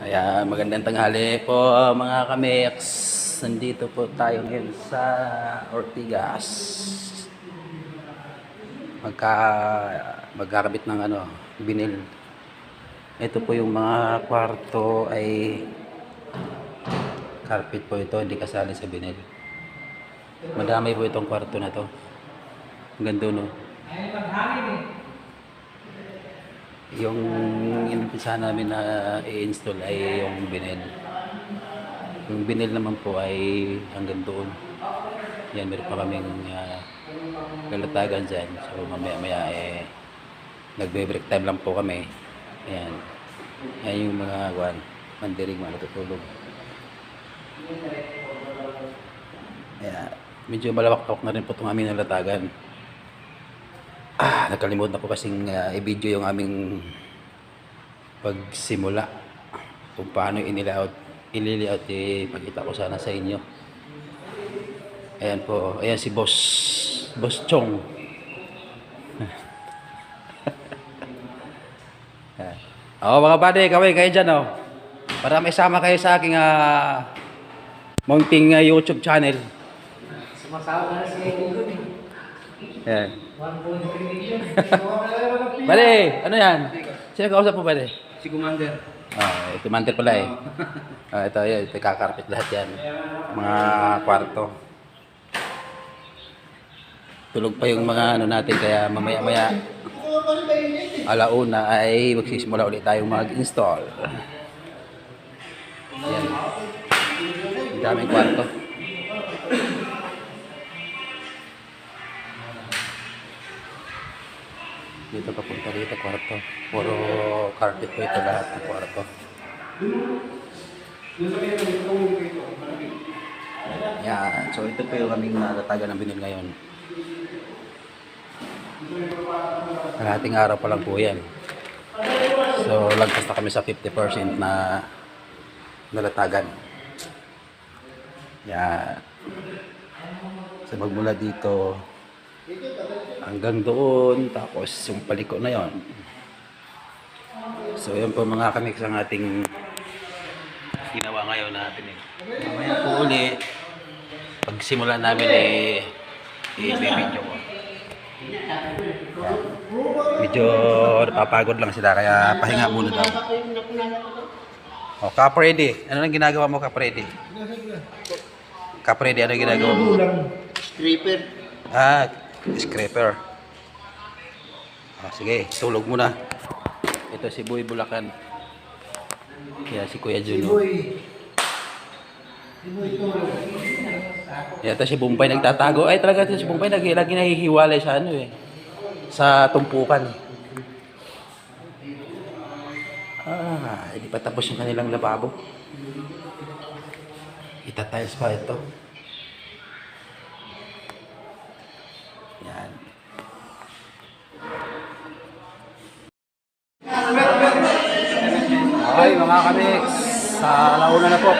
Kaya magandang tanghali po mga kamix. Nandito po tayo ngayon sa Ortigas. Magka magkakabit ng ano, binil. Ito po yung mga kwarto ay carpet po ito, hindi kasali sa binil. Madami po itong kwarto na to. Ang ganda no. Yung inumpisahan namin na i-install ay yung binil. Yung binil naman po ay hanggang doon. Yan, meron pa kaming uh, lalatagan dyan. So mamaya maya eh, nagbe-break time lang po kami. Ayan. Yan yung mga kwan, mandiring mga natutulog. Ayan. Medyo malawak-tawak na rin po itong aming nalatagan. Ah, nakalimutan ko kasing uh, i-video yung aming pagsimula. Kung paano inilayout ililayout eh, pakita ko sana sa inyo. Ayan po ayan si boss boss Chong. Oo mga buddy kaway kayo dyan oh. para may sama kayo sa aking uh, mounting uh, YouTube channel. Sumasawa na si ayan 1.3 million. Bale, ano yan? Sino kausap mo, bale? Si Commander. Ah, ito mantel pala eh. Ah, ito, yun, ito kakarpet lahat yan. Mga kwarto. Tulog pa yung mga ano natin, kaya mamaya-maya alauna ay magsisimula ulit tayong mag-install. Yan. Ang daming kwarto. Dito papunta dito, kwarto. Puro carpet po ito lahat ng kwarto. Yan. So ito po yung aming natatagan ng binil ngayon. Kalahating araw pa lang po yan. So lagpas na kami sa 50% na nalatagan. Yan. So magmula dito hanggang doon tapos yung paliko na yon. So yan po mga kamix ang ating ginawa ngayon natin eh. Mamaya po uli pagsimula namin eh i-video ko. Medyo napapagod lang sila kaya pahinga muna daw. Oh, Kapredi. Ano nang ginagawa mo, Kapredi? Kapredi, ano ginagawa mo? Stripper. Ah, scraper. Ah, sige, tulog muna. Ito si Boy Bulacan. Kaya si Kuya Juno. Kaya ito si Bumpay nagtatago. Ay talaga si Bumpay lagi, lagi nahihiwalay sa ano eh. Sa tumpukan. Ah, hindi pa tapos yung kanilang lababo. Itatiles pa ito. Yan. Okay mga kamix, sa launa na po.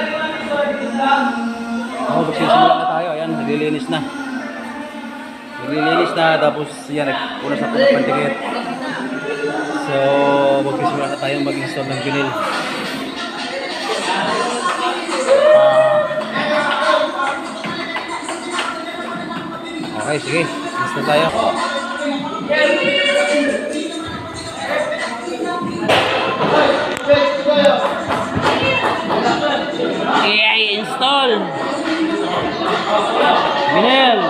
Oh, magsisimula na tayo. Ayan, naglilinis na. Naglilinis na, tapos yan, nagpunas na po ng pandikit. So, magsisimula na tayo mag-install ng vinyl. Ah. okay, sige. Install tayo. AI install. Vinyl.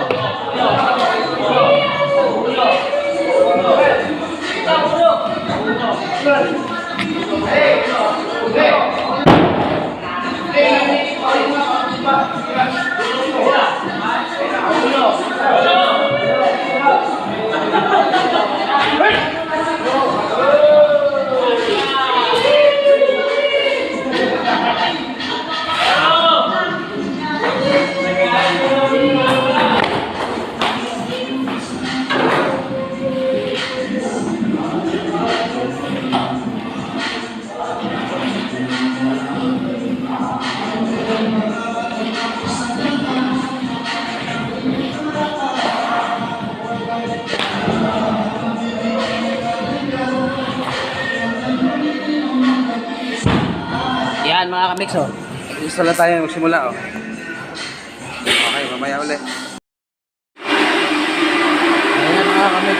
Mga kamix oh. Install na tayo magsimula oh. Okay, mamaya ulit. Ayan mga kamix.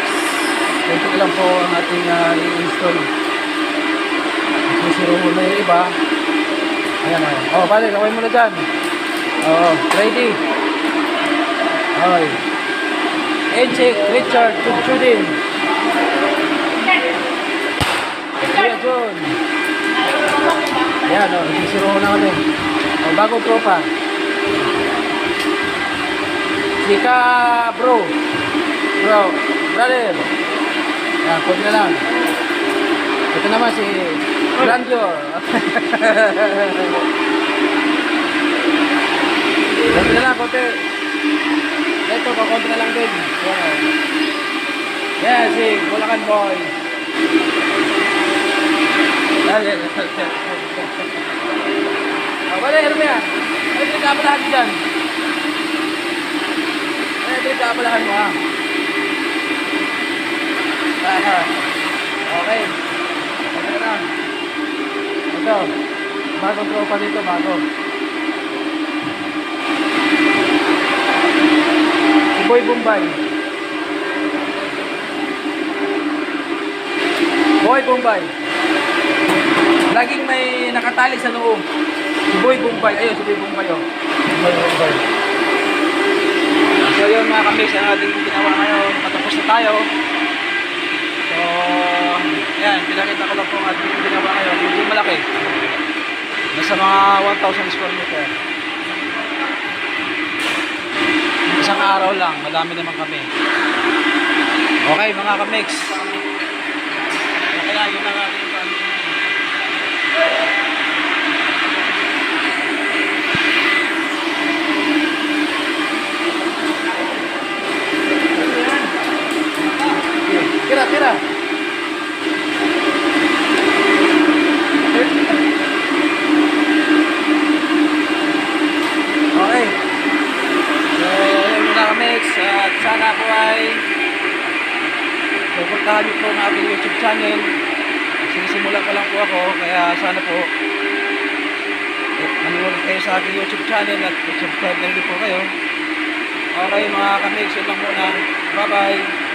Ito lang po ang ating uh, i-install. Susuro mo na yung iba. Ayan oh. Oh, balik, kaway mo na dyan. Oh, ready. Okay. Ejek, Richard, Chudin. Kuya John. Ayan, o. Sisiro na kami. O, bagong tropa. Sika, bro. Bro, brother. Ayan, kod na lang. Ito naman si Grandeur. Konti na lang, konti. Ito, konti na lang din. Ayan, o. Yan, si Bulacan Boy. Dali. Oh, bali, ano ba yan? Ano yung kabalahan mo dyan? Ano yung kabalahan mo, ha? Ah, Okay. Okay na. Ito. Bagong tropa dito, bago. Si Boy Bombay. Boy Bombay. Laging may nakatali sa noo. Si Boy Bombay. Ayun, si Boy Bombay. Oh. Boy Bombay. So yun mga kamiks, ang ating ginawa ngayon. Patapos na tayo. So, yan, pinakita ko lang po ang ating ginawa ngayon. Medyo malaki. Nasa mga 1,000 square meter. Isang araw lang, madami naman kami. Okay mga kamiks. Okay lang, yun ang ating Kira, kira. Okay. So, yun muna kami. At sana po ay suportahan niyo po ang aking YouTube channel. Sinisimula pa lang po ako. Kaya sana po eh, manonood kayo sa aking YouTube channel at subscribe na rin po kayo. Okay mga kamix, yun lang muna. Bye-bye.